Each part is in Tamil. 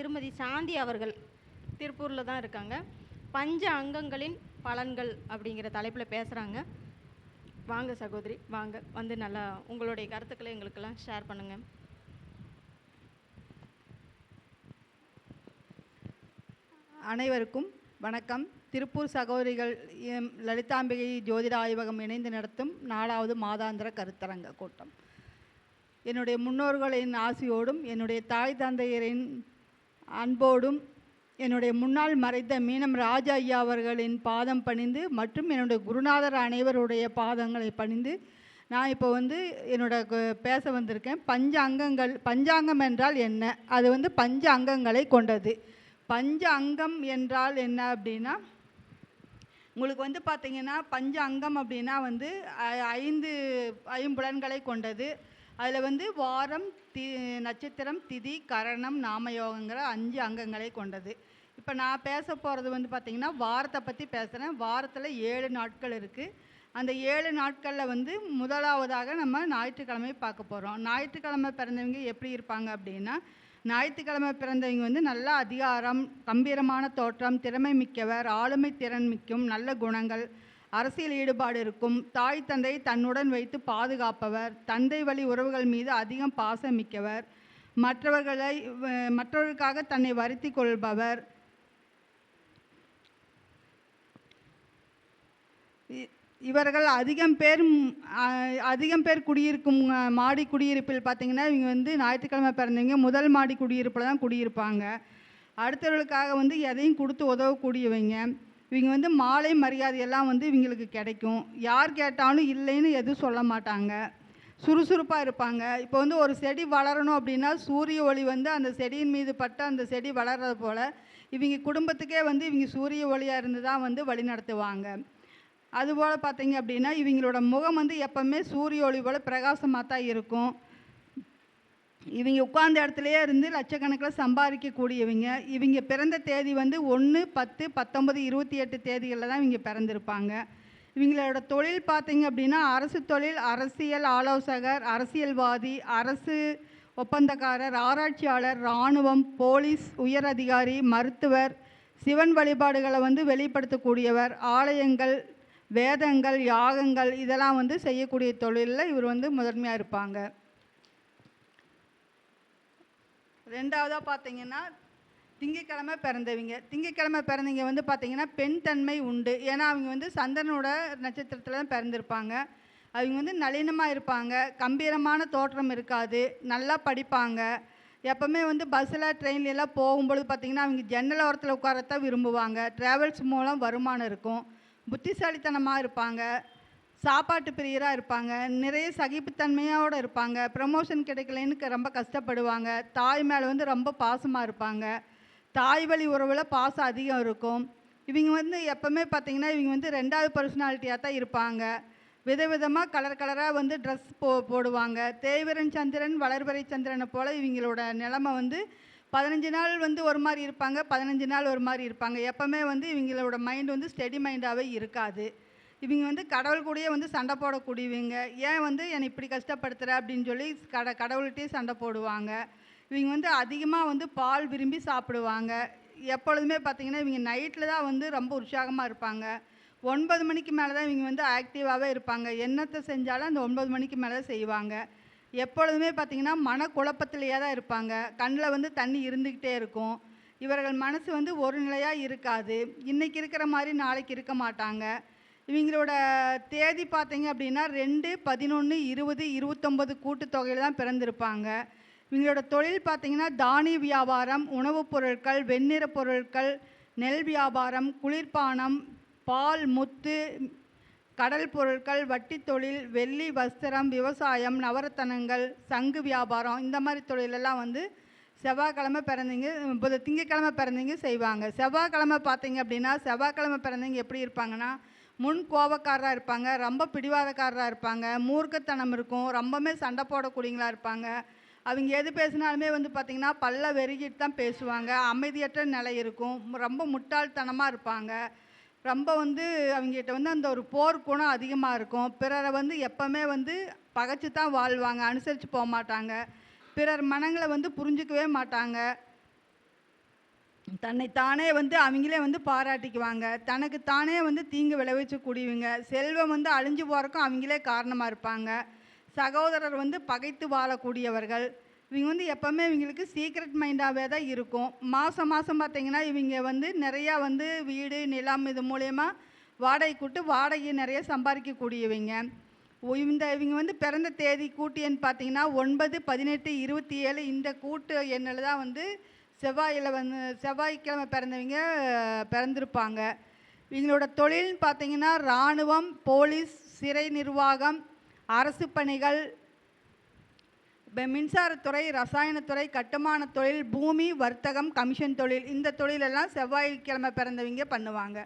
திருமதி சாந்தி அவர்கள் திருப்பூரில் தான் இருக்காங்க. பஞ்ச அங்கங்களின் பலன்கள் அப்படிங்கிற தலைப்பில் பேசுகிறாங்க வாங்க சகோதரி வாங்க. வந்து நல்லா உங்களுடைய கருத்துக்களை எங்களுக்கெல்லாம் ஷேர் பண்ணுங்கள் அனைவருக்கும் வணக்கம். திருப்பூர் சகோதரிகள் லலிதாம்பிகை ஜோதிட ஆய்வகம் இணைந்து நடத்தும் நாலாவது மாதாந்திர கருத்தரங்க கூட்டம். என்னுடைய முன்னோர்களின் ஆசியோடும் என்னுடைய தாய் தந்தையரின் அன்போடும் என்னுடைய முன்னால் மறைந்த மீனம் ராஜா ஐயா அவர்களின் பாதம் பணிந்து மற்றும் என்னுடைய குருநாதர் அனைவருடைய பாதங்களை பணிந்து நான் இப்போ வந்து என்னோட பேச வந்திருக்கேன். பஞ்ச அங்கங்கள் பஞ்சாங்கம் என்றால் என்ன? அது வந்து பஞ்ச அங்கங்களை கொண்டது. பஞ்ச அங்கம் என்றால் என்ன அப்படின்னா உங்களுக்கு வந்து பார்த்திங்கன்னா பஞ்ச அங்கம் அப்படின்னா வந்து ஐ- ஐந்து ஐம்புலன்களை கொண்டது. அதில் வந்து வாரம் தி நட்சத்திரம் திதி கரணம் நாமயோகங்கிற அஞ்சு அங்கங்களை கொண்டது. இப்போ நான் பேச போகிறது வந்து பார்த்திங்கன்னா வாரத்தை பற்றி பேசுகிறேன் வாரத்தில் ஏழு நாட்கள் இருக்குது அந்த ஏழு நாட்களில் வந்து முதலாவதாக நம்ம ஞாயிற்றுக்கிழமை பார்க்க போகிறோம் ஞாயிற்றுக்கிழமை பிறந்தவங்க எப்படி இருப்பாங்க அப்படின்னா ஞாயிற்றுக்கிழமை பிறந்தவங்க வந்து நல்ல அதிகாரம் கம்பீரமான தோற்றம் திறமை மிக்கவர் ஆளுமை திறன் மிக்கும் நல்ல குணங்கள் அரசியல் ஈடுபாடு இருக்கும். தாய் தந்தை தன்னுடன் வைத்து பாதுகாப்பவர். தந்தை வழி உறவுகள் மீது அதிகம் பாசம் மிக்கவர். மற்றவர்களை மற்றவர்களுக்காக தன்னை வருத்தி கொள்பவர். இ- இவர்கள் அதிகம் பேர் அதிகம் பேர் குடியிருக்கும் மாடி குடியிருப்பில் பார்த்தீங்கன்னா இவங்க வந்து ஞாயிற்றுக்கிழமை பிறந்தவங்க. முதல் மாடி குடியிருப்பில் தான் குடியிருப்பாங்க. அடுத்தவர்களுக்காக வந்து எதையும் கொடுத்து உதவக்கூடியவங்க. இவங்க வந்து மாலை மரியாதையெல்லாம் வந்து இவங்களுக்கு கிடைக்கும். யார் கேட்டாலும் இல்லைன்னு எதுவும் சொல்ல மாட்டாங்க. சுறுசுறுப்பாக இருப்பாங்க. இப்போ வந்து ஒரு செடி வளரணும் அப்படின்னா சூரிய ஒளி வந்து அந்த செடியின் மீது பட்டு அந்த செடி வளர்றது போல் இவங்க குடும்பத்துக்கே வந்து இவங்க சூரிய ஒளியாக இருந்து தான் வந்து வழி நடத்துவாங்க. அதுபோல் பார்த்தீங்க அப்படின்னா இவங்களோட முகம் வந்து எப்போவுமே சூரிய ஒளி போல் பிரகாசமாக தான் இருக்கும். இவங்க உட்கார்ந்த இடத்துலையே இருந்து லட்சக்கணக்கில் சம்பாதிக்கக்கூடியவங்க. இவங்க பிறந்த தேதி வந்து ஒன்று பத்து பத்தொம்பது இருபத்தி எட்டு தேதிகளில் தான் இவங்க பிறந்திருப்பாங்க. இவங்களோட தொழில் பார்த்தீங்க அப்படின்னா அரசு தொழில் அரசியல் ஆலோசகர் அரசியல்வாதி அரசு ஒப்பந்தக்காரர் ஆராய்ச்சியாளர் இராணுவம் போலீஸ் உயர் அதிகாரி மருத்துவர் சிவன் வழிபாடுகளை வந்து வெளிப்படுத்தக்கூடியவர் ஆலயங்கள் வேதங்கள் யாகங்கள் இதெல்லாம் வந்து செய்யக்கூடிய தொழிலில் இவர் வந்து முதன்மையாக இருப்பாங்க. ரெண்டாவதாக பார்த்தீங்கன்னா திங்கக்கிழமை பிறந்தவங்க. திங்கக்கிழமை பிறந்தவங்க வந்து பார்த்தீங்கன்னா பெண் தன்மை உண்டு. ஏன்னா அவங்க வந்து சந்திரனோட நட்சத்திரத்தில் தான் பிறந்திருப்பாங்க. அவங்க வந்து நளினமாக இருப்பாங்க. கம்பீரமான தோற்றம் இருக்காது. நல்லா படிப்பாங்க. எப்போவுமே வந்து பஸ்ஸில் ட்ரெயின்லாம் போகும்பொழுது பார்த்தீங்கன்னா அவங்க ஜன்னல் ஓரத்தில் உட்காரத்தான் விரும்புவாங்க. ட்ராவல்ஸ் மூலம் வருமானம் இருக்கும். புத்திசாலித்தனமாக இருப்பாங்க. சாப்பாட்டு பிரியராக இருப்பாங்க. நிறைய சகிப்புத்தன்மையோடு இருப்பாங்க. ப்ரமோஷன் கிடைக்கலன்னு ரொம்ப கஷ்டப்படுவாங்க. தாய் மேலே வந்து ரொம்ப பாசமாக இருப்பாங்க. தாய் வழி உறவில் பாசம் அதிகம் இருக்கும். இவங்க வந்து எப்போவுமே பார்த்தீங்கன்னா இவங்க வந்து ரெண்டாவது பர்சனாலிட்டியாக தான் இருப்பாங்க. விதவிதமாக கலர் கலராக வந்து ட்ரெஸ் போ போடுவாங்க. தேய்வரன் சந்திரன் வளர்வரை சந்திரனை போல் இவங்களோட நிலமை வந்து பதினஞ்சு நாள் வந்து ஒரு மாதிரி இருப்பாங்க. பதினஞ்சு நாள் ஒரு மாதிரி இருப்பாங்க. எப்போவுமே வந்து இவங்களோட மைண்ட் வந்து ஸ்டெடி மைண்டாகவே இருக்காது. இவங்க வந்து கடவுள் கூடயே வந்து சண்டை போடக்கூடியவங்க. ஏன் வந்து என்னை இப்படி கஷ்டப்படுத்துகிற அப்படின்னு சொல்லி கட கடவுள்கிட்டே சண்டை போடுவாங்க. இவங்க வந்து அதிகமாக வந்து பால் விரும்பி சாப்பிடுவாங்க. எப்பொழுதுமே பார்த்தீங்கன்னா இவங்க நைட்டில் தான் வந்து ரொம்ப உற்சாகமாக இருப்பாங்க. ஒன்பது மணிக்கு மேலே தான் இவங்க வந்து ஆக்டிவாகவே இருப்பாங்க. என்னத்தை செஞ்சாலும் அந்த ஒன்பது மணிக்கு மேலே தான் செய்வாங்க. எப்பொழுதுமே பார்த்தீங்கன்னா மனக்குழப்பத்திலேயே தான் இருப்பாங்க. கண்ணில் வந்து தண்ணி இருந்துக்கிட்டே இருக்கும். இவர்கள் மனசு வந்து ஒரு நிலையாக இருக்காது. இன்றைக்கி இருக்கிற மாதிரி நாளைக்கு இருக்க மாட்டாங்க. இவங்களோட தேதி பார்த்தீங்க அப்படின்னா ரெண்டு பதினொன்று இருபது இருபத்தொம்பது கூட்டுத்தொகையில் தான் பிறந்திருப்பாங்க. இவங்களோட தொழில் பார்த்தீங்கன்னா தானிய வியாபாரம் உணவுப் பொருட்கள் வெண்ணிற பொருட்கள் நெல் வியாபாரம் குளிர்பானம் பால் முத்து கடல் பொருட்கள் வட்டி தொழில் வெள்ளி வஸ்திரம் விவசாயம் நவரத்தனங்கள் சங்கு வியாபாரம் இந்த மாதிரி தொழிலெல்லாம் வந்து செவ்வாய்க்கிழமை பிறந்தீங்க புத திங்கக்கிழமை பிறந்தீங்க செய்வாங்க. செவ்வாய்க்கிழமை பார்த்தீங்க அப்படின்னா செவ்வாய்க்கிழமை பிறந்தவங்க எப்படி இருப்பாங்கன்னா முன் கோபக்காரராக இருப்பாங்க ரொம்ப பிடிவாதக்காரராக இருப்பாங்க மூர்க்கத்தனம் இருக்கும் ரொம்பவுமே சண்டை போடக்கூடியங்களாக இருப்பாங்க. அவங்க எது பேசினாலுமே வந்து பார்த்திங்கன்னா பல்ல வெறுகிட்டு தான் பேசுவாங்க. அமைதியற்ற நிலை இருக்கும். ரொம்ப முட்டாள்தனமாக இருப்பாங்க. ரொம்ப வந்து அவங்ககிட்ட வந்து அந்த ஒரு போர் குணம் அதிகமாக இருக்கும். பிறரை வந்து எப்போவுமே வந்து பகைச்சு தான் வாழ்வாங்க அனுசரித்து போக மாட்டாங்க. பிறர் மனங்களை வந்து புரிஞ்சுக்கவே மாட்டாங்க. தன்னைத்தானே வந்து அவங்களே வந்து பாராட்டிக்குவாங்க. தனக்கு தானே வந்து தீங்கு விளைவிச்சக்கூடியவங்க செல்வம் வந்து அழிஞ்சு போகிறக்கும் அவங்களே காரணமாக இருப்பாங்க. சகோதரர் வந்து பகைத்து வாழக்கூடியவர்கள். இவங்க வந்து எப்போவுமே இவங்களுக்கு சீக்ரெட் மைண்டாகவே தான் இருக்கும். மாதம் மாதம் பார்த்திங்கன்னா இவங்க வந்து நிறையா வந்து வீடு நிலம் இது மூலயமா வாடகை கூட்டு வாடகை நிறைய சம்பாதிக்கக்கூடியவங்க. இந்த இவங்க வந்து பிறந்த தேதி கூட்டு எண் பார்த்திங்கன்னா ஒன்பது பதினெட்டு இருபத்தி ஏழு இந்த கூட்டு எண்ணில் தான் வந்து செவ்வாயில் வந்து செவ்வாய்க்கிழமை பிறந்தவங்க பிறந்திருப்பாங்க. இவங்களோட தொழில்னு பார்த்தீங்கன்னா இராணுவம் போலீஸ் சிறை நிர்வாகம் அரசு பணிகள் இப்போ மின்சாரத்துறை ரசாயனத்துறை கட்டுமான தொழில் பூமி வர்த்தகம் கமிஷன் தொழில் இந்த தொழிலெல்லாம் செவ்வாய்க்கிழமை பிறந்தவங்க பண்ணுவாங்க.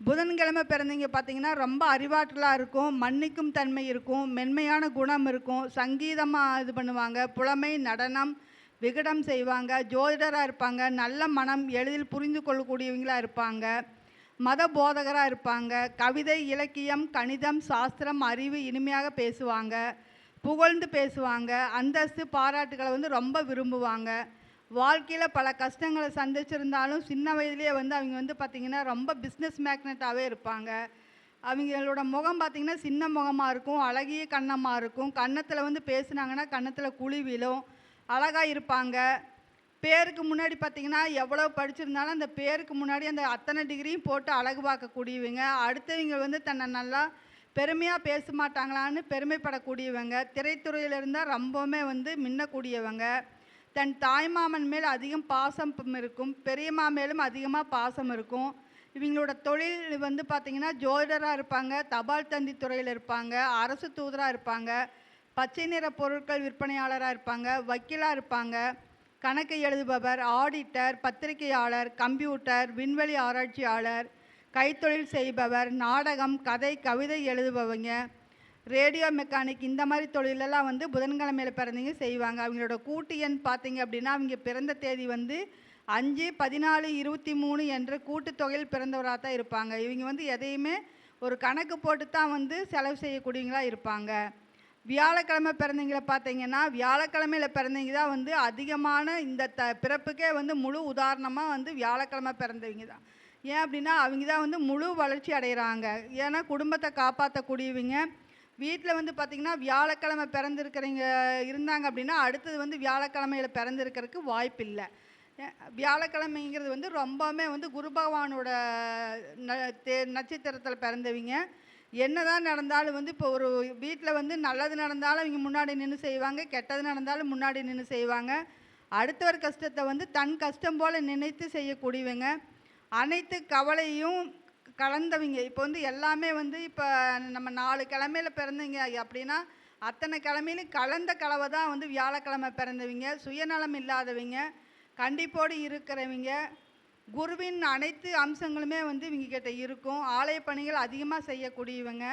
புதன்கிழமை பிறந்தவங்க பார்த்தீங்கன்னா ரொம்ப அறிவாற்றலாக இருக்கும் மன்னிக்கும் தன்மை இருக்கும் மென்மையான குணம் இருக்கும் சங்கீதமாக இது பண்ணுவாங்க புலமை நடனம் விகடம் செய்வாங்க ஜோதிடராக இருப்பாங்க நல்ல மனம் எளிதில் புரிந்து கொள்ளக்கூடியவங்களாக இருப்பாங்க மத போதகராக இருப்பாங்க கவிதை இலக்கியம் கணிதம் சாஸ்திரம் அறிவு இனிமையாக பேசுவாங்க புகழ்ந்து பேசுவாங்க அந்தஸ்து பாராட்டுகளை வந்து ரொம்ப விரும்புவாங்க. வாழ்க்கையில் பல கஷ்டங்களை சந்திச்சிருந்தாலும் சின்ன வயதிலேயே வந்து அவங்க வந்து பார்த்திங்கன்னா ரொம்ப பிஸ்னஸ் மேக்னெட்டாகவே இருப்பாங்க. அவங்களோட முகம் பார்த்திங்கன்னா சின்ன முகமாக இருக்கும் அழகிய கன்னமாக இருக்கும். கன்னத்தில் வந்து பேசுனாங்கன்னா கன்னத்தில் குழி விழும். அழகாக இருப்பாங்க. பேருக்கு முன்னாடி பார்த்திங்கன்னா எவ்வளோ படிச்சிருந்தாலும் அந்த பேருக்கு முன்னாடி அந்த அத்தனை டிகிரியும் போட்டு அழகு பார்க்கக்கூடியவங்க. அடுத்தவங்க வந்து தன்னை நல்லா பெருமையாக பேச மாட்டாங்களான்னு பெருமைப்படக்கூடியவங்க. திரைத்துறையில் இருந்தால் ரொம்பவுமே வந்து மின்னக்கூடியவங்க. தன் தாய்மாமன் மேல் அதிகம் பாசம் இருக்கும். பெரியம்மா மேலும் அதிகமாக பாசம் இருக்கும். இவங்களோட தொழில் வந்து பார்த்திங்கன்னா ஜோதிடராக இருப்பாங்க. தபால் தந்தி துறையில் இருப்பாங்க. அரசு தூதராக இருப்பாங்க. பச்சை நிற பொருட்கள் விற்பனையாளராக இருப்பாங்க வக்கீலாக இருப்பாங்க கணக்கு எழுதுபவர் ஆடிட்டர் பத்திரிகையாளர் கம்ப்யூட்டர் விண்வெளி ஆராய்ச்சியாளர் கைத்தொழில் செய்பவர் நாடகம் கதை கவிதை எழுதுபவங்க ரேடியோ மெக்கானிக் இந்த மாதிரி தொழிலெல்லாம் வந்து புதன்கிழமையில் பிறந்தவங்க செய்வாங்க. அவங்களோட கூட்டு எண் பார்த்தீங்க அப்படின்னா அவங்க பிறந்த தேதி வந்து அஞ்சு பதினாலு இருபத்தி மூணு என்ற கூட்டு தொகையில் பிறந்தவராக தான் இருப்பாங்க. இவங்க வந்து எதையுமே ஒரு கணக்கு போட்டு தான் வந்து செலவு செய்யக்கூடியவங்களாக இருப்பாங்க. வியாழக்கிழமை பிறந்தவங்கள பார்த்தீங்கன்னா வியாழக்கிழமையில் பிறந்தவங்க தான் வந்து அதிகமான இந்த த பிறப்புக்கே வந்து முழு உதாரணமாக வந்து வியாழக்கிழமை பிறந்தவங்க தான். ஏன் அப்படின்னா அவங்க தான் வந்து முழு வளர்ச்சி அடைகிறாங்க ஏன்னா குடும்பத்தை காப்பாற்றக்கூடியவங்க. வீட்டில் வந்து பார்த்திங்கன்னா வியாழக்கிழமை பிறந்திருக்கிறவங்க இருந்தாங்க அப்படின்னா அடுத்தது வந்து வியாழக்கிழமையில பிறந்திருக்கிறதுக்கு வாய்ப்பு இல்லை. வியாழக்கிழமைங்கிறது வந்து ரொம்பவுமே வந்து குரு பகவானோட ந தே நட்சத்திரத்தில் பிறந்தவங்க. என்னதான் நடந்தாலும் வந்து இப்போ ஒரு வீட்டில் வந்து நல்லது நடந்தாலும் அவங்க முன்னாடி நின்று செய்வாங்க கெட்டது நடந்தாலும் முன்னாடி நின்று செய்வாங்க. அடுத்தவர் கஷ்டத்தை வந்து தன் கஷ்டம் போல் நினைத்து செய்யக்கூடியவங்க. அனைத்து கவலையும் கலந்தவங்க. இப்போ வந்து எல்லாமே வந்து இப்போ நம்ம நாலு கிழமையில பிறந்தவங்க அப்படின்னா அத்தனை கிழமையிலும் கலந்த கலவை தான் வந்து வியாழக்கிழமை பிறந்தவங்க. சுயநலம் இல்லாதவங்க கண்டிப்போடு இருக்கிறவங்க. குருவின் அனைத்து அம்சங்களுமே வந்து இவங்க கிட்ட இருக்கும். ஆலய பணிகள் அதிகமாக செய்யக்கூடியவங்க.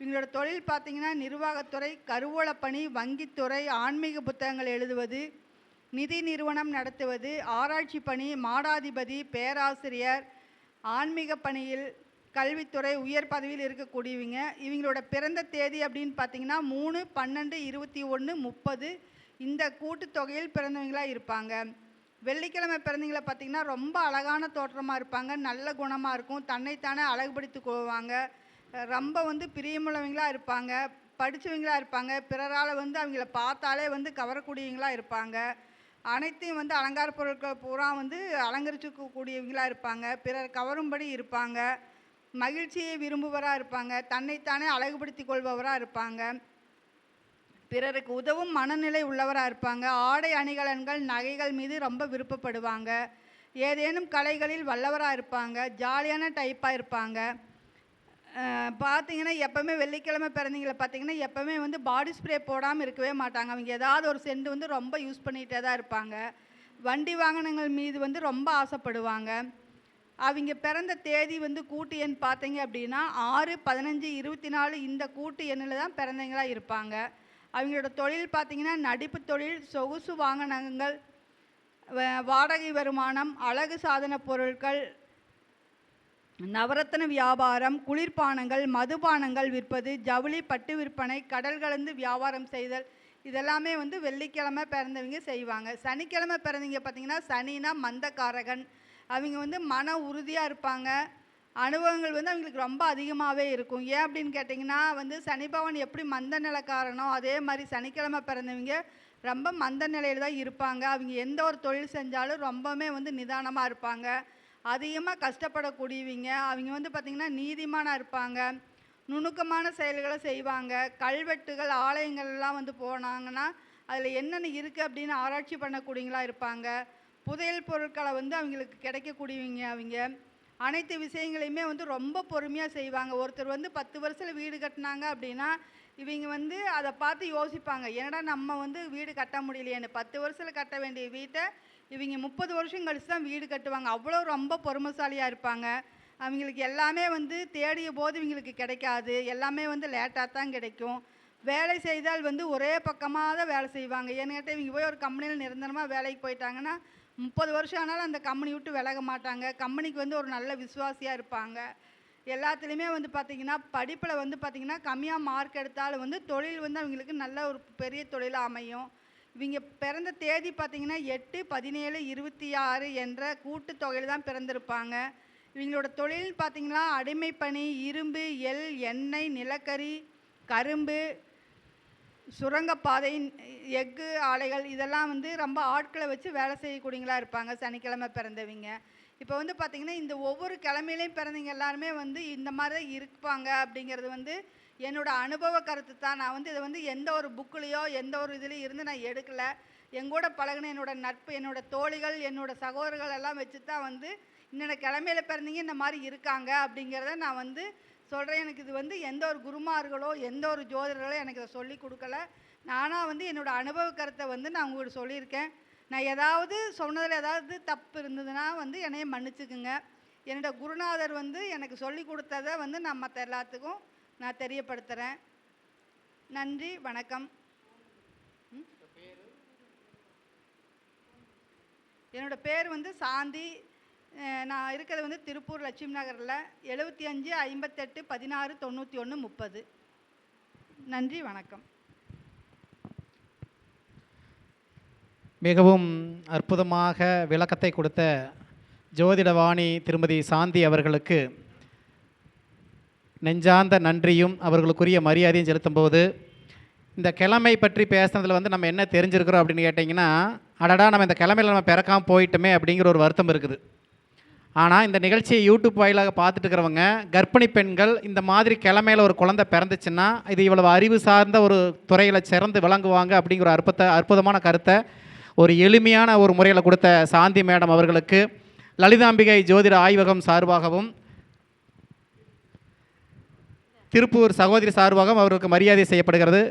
இவங்களோட தொழில் பார்த்திங்கன்னா நிர்வாகத்துறை கருவூலப்பணி வங்கித்துறை ஆன்மீக புத்தகங்கள் எழுதுவது நிதி நிறுவனம் நடத்துவது ஆராய்ச்சி பணி மாடாதிபதி பேராசிரியர் ஆன்மீக பணியில் கல்வித்துறை உயர் பதவியில் இருக்கக்கூடியவங்க. இவங்களோட பிறந்த தேதி அப்படின்னு பார்த்தீங்கன்னா மூணு பன்னெண்டு இருபத்தி ஒன்று முப்பது. இந்த கூட்டுத்தொகையில் பிறந்தவங்களாக இருப்பாங்க. வெள்ளிக்கிழமை பிறந்தீங்களை பார்த்தீங்கன்னா ரொம்ப அழகான தோற்றமாக இருப்பாங்க. நல்ல குணமாக இருக்கும். தன்னைத்தானே அழகுபடுத்தி கொள்வாங்க. ரொம்ப வந்து பிரியமுள்ளவங்களாக இருப்பாங்க. படித்தவங்களாக இருப்பாங்க. பிறரால் வந்து அவங்கள பார்த்தாலே வந்து கவரக்கூடியவங்களாக இருப்பாங்க. அனைத்தையும் வந்து அலங்கார பொருட்கள் பூரா வந்து அலங்கரிச்சுக்கக்கூடியவங்களாக இருப்பாங்க. பிறர் கவரும்படி இருப்பாங்க. மகிழ்ச்சியை விரும்புவராக இருப்பாங்க. தன்னைத்தானே அழகுபடுத்தி கொள்பவராக இருப்பாங்க. பிறருக்கு உதவும் மனநிலை உள்ளவராக இருப்பாங்க. ஆடை அணிகலன்கள் நகைகள் மீது ரொம்ப விருப்பப்படுவாங்க. ஏதேனும் கலைகளில் வல்லவராக இருப்பாங்க. ஜாலியான டைப்பாக இருப்பாங்க. பார்த்தீங்கன்னா எப்போவுமே வெள்ளிக்கிழமை பிறந்தவங்கள பார்த்தீங்கன்னா எப்போவுமே வந்து பாடி ஸ்ப்ரே போடாமல் இருக்கவே மாட்டாங்க. அவங்க ஏதாவது ஒரு சென்ட் வந்து ரொம்ப யூஸ் பண்ணிகிட்டே தான் இருப்பாங்க. வண்டி வாகனங்கள் மீது வந்து ரொம்ப ஆசைப்படுவாங்க. அவங்க பிறந்த தேதி வந்து கூட்டு எண் பார்த்தீங்க அப்படின்னா ஆறு பதினஞ்சு இருபத்தி நாலு இந்த கூட்டு எண்ணில் தான் பிறந்தவங்களாக இருப்பாங்க. அவங்களோட தொழில் பார்த்திங்கன்னா நடிப்பு தொழில் சொகுசு வாகனங்கள் வாடகை வருமானம் அழகு சாதன பொருட்கள் நவரத்தன வியாபாரம் குளிர்பானங்கள் மதுபானங்கள் விற்பது ஜவுளி பட்டு விற்பனை கடல் கலந்து வியாபாரம் செய்தல் இதெல்லாமே வந்து வெள்ளிக்கிழமை பிறந்தவங்க செய்வாங்க. சனிக்கிழமை பிறந்தவங்க பார்த்தீங்கன்னா சனினா மந்தக்காரகன். அவங்க வந்து மன உறுதியாக இருப்பாங்க. அனுபவங்கள் வந்து அவங்களுக்கு ரொம்ப அதிகமாகவே இருக்கும். ஏன் அப்படின்னு கேட்டிங்கன்னா வந்து சனி எப்படி மந்த நிலைக்காரனோ அதே மாதிரி சனிக்கிழமை பிறந்தவங்க ரொம்ப மந்த நிலையில் தான் இருப்பாங்க. அவங்க எந்த ஒரு தொழில் செஞ்சாலும் ரொம்பவுமே வந்து நிதானமாக இருப்பாங்க. அதிகமாக கஷ்டப்படக்கூடியவங்க அவங்க வந்து பார்த்திங்கன்னா நீதிமானாக இருப்பாங்க. நுணுக்கமான செயல்களை செய்வாங்க. கல்வெட்டுகள் ஆலயங்கள்லாம் வந்து போனாங்கன்னா அதில் என்னென்ன இருக்குது அப்படின்னு ஆராய்ச்சி பண்ணக்கூடியவங்களா இருப்பாங்க. புதையல் பொருட்களை வந்து அவங்களுக்கு கிடைக்கக்கூடியவங்க அவங்க. அனைத்து விஷயங்களையுமே வந்து ரொம்ப பொறுமையாக செய்வாங்க. ஒருத்தர் வந்து பத்து வருஷத்தில் வீடு கட்டினாங்க அப்படின்னா இவங்க வந்து அதை பார்த்து யோசிப்பாங்க. என்னடா நம்ம வந்து வீடு கட்ட முடியலையேன்னு பத்து வருஷத்தில் கட்ட வேண்டிய வீட்டை இவங்க முப்பது வருஷம் கழித்து தான் வீடு கட்டுவாங்க. அவ்வளோ ரொம்ப பொறுமைசாலியாக இருப்பாங்க. அவங்களுக்கு எல்லாமே வந்து தேடிய போது இவங்களுக்கு கிடைக்காது. எல்லாமே வந்து லேட்டாக தான் கிடைக்கும். வேலை செய்தால் வந்து ஒரே பக்கமாக தான் வேலை செய்வாங்க. ஏன்னு கேட்டால் இவங்க போய் ஒரு கம்பெனியில் நிரந்தரமாக வேலைக்கு போயிட்டாங்கன்னா முப்பது வருஷம் ஆனாலும் அந்த கம்பெனி விட்டு விலக மாட்டாங்க. கம்பெனிக்கு வந்து ஒரு நல்ல விசுவாசியாக இருப்பாங்க. எல்லாத்துலேயுமே வந்து பார்த்திங்கன்னா படிப்பில் வந்து பார்த்திங்கன்னா கம்மியாக மார்க் எடுத்தாலும் வந்து தொழில் வந்து அவங்களுக்கு நல்ல ஒரு பெரிய தொழிலாக அமையும். இவங்க பிறந்த தேதி பார்த்திங்கன்னா எட்டு பதினேழு இருபத்தி ஆறு என்ற கூட்டு தொகையில் தான் பிறந்திருப்பாங்க. இவங்களோட தொழில் பார்த்திங்கன்னா அடிமைப்பணி இரும்பு எள் எண்ணெய் நிலக்கரி கரும்பு சுரங்கப்பாதையின் எஃகு ஆலைகள் இதெல்லாம் வந்து ரொம்ப ஆட்களை வச்சு வேலை செய்யக்கூடியங்களா இருப்பாங்க. சனிக்கிழமை பிறந்தவங்க. இப்போ வந்து பார்த்திங்கன்னா இந்த ஒவ்வொரு கிழமையிலையும் பிறந்தவங்க எல்லாருமே வந்து இந்த மாதிரி தான் இருப்பாங்க அப்படிங்கிறது வந்து என்னோடய அனுபவ கருத்து தான். நான் வந்து இதை வந்து எந்த ஒரு புக்குலேயோ எந்த ஒரு இதுலேயும் இருந்து நான் எடுக்கலை. எங்கூட பழகின என்னோடய நட்பு என்னோட தோழிகள் என்னோட சகோதரர்கள் எல்லாம் வச்சு தான் வந்து இன்னென்ன கிழமையில பிறந்தீங்க இந்த மாதிரி இருக்காங்க அப்படிங்கிறத நான் வந்து சொல்கிறேன் எனக்கு இது வந்து எந்த ஒரு குருமார்களோ எந்த ஒரு ஜோதிடர்களோ எனக்கு இதை சொல்லி கொடுக்கல. நானாக வந்து என்னோடய அனுபவ கருத்தை வந்து நான் உங்கள்கிட்ட சொல்லியிருக்கேன். நான் ஏதாவது சொன்னதில் ஏதாவது தப்பு இருந்ததுன்னா வந்து என்னைய மன்னிச்சுக்குங்க. என்னோடய குருநாதர் வந்து எனக்கு சொல்லி கொடுத்ததை வந்து நான் மற்ற எல்லாத்துக்கும் நான் தெரியப்படுத்துகிறேன் நன்றி வணக்கம். என்னோடய என்னோட பேர் வந்து சாந்தி நான் இருக்கிறது வந்து திருப்பூர் லட்சுமி நகரில் எழுபத்தி அஞ்சு ஐம்பத்தெட்டு பதினாறு தொண்ணூற்றி ஒன்று முப்பது. நன்றி வணக்கம். மிகவும் அற்புதமாக விளக்கத்தை கொடுத்த ஜோதிடவாணி திருமதி சாந்தி அவர்களுக்கு நெஞ்சார்ந்த நன்றியும் அவர்களுக்குரிய மரியாதையும் செலுத்தும்போது இந்த கிழமை பற்றி பேசுனதில் வந்து நம்ம என்ன தெரிஞ்சிருக்கிறோம் அப்படின்னு கேட்டிங்கன்னா அடடா நம்ம இந்த கிழமையில் நம்ம பிறக்காமல் போயிட்டோமே அப்படிங்கிற ஒரு வருத்தம் இருக்குது. ஆனால் இந்த நிகழ்ச்சியை யூடியூப் வாயிலாக பார்த்துட்டு இருக்கிறவங்க கர்ப்பிணி பெண்கள் இந்த மாதிரி கிழமையில் ஒரு குழந்தை பிறந்துச்சுன்னா இது இவ்வளவு அறிவு சார்ந்த ஒரு துறையில் சிறந்து விளங்குவாங்க அப்படிங்கிற ஒரு அற்புத அற்புதமான கருத்தை ஒரு எளிமையான ஒரு முறையில் கொடுத்த சாந்தி மேடம் அவர்களுக்கு லலிதாம்பிகை ஜோதிட ஆய்வகம் சார்பாகவும் திருப்பூர் சகோதரி சார்பாகவும் அவர்களுக்கு மரியாதை செய்யப்படுகிறது.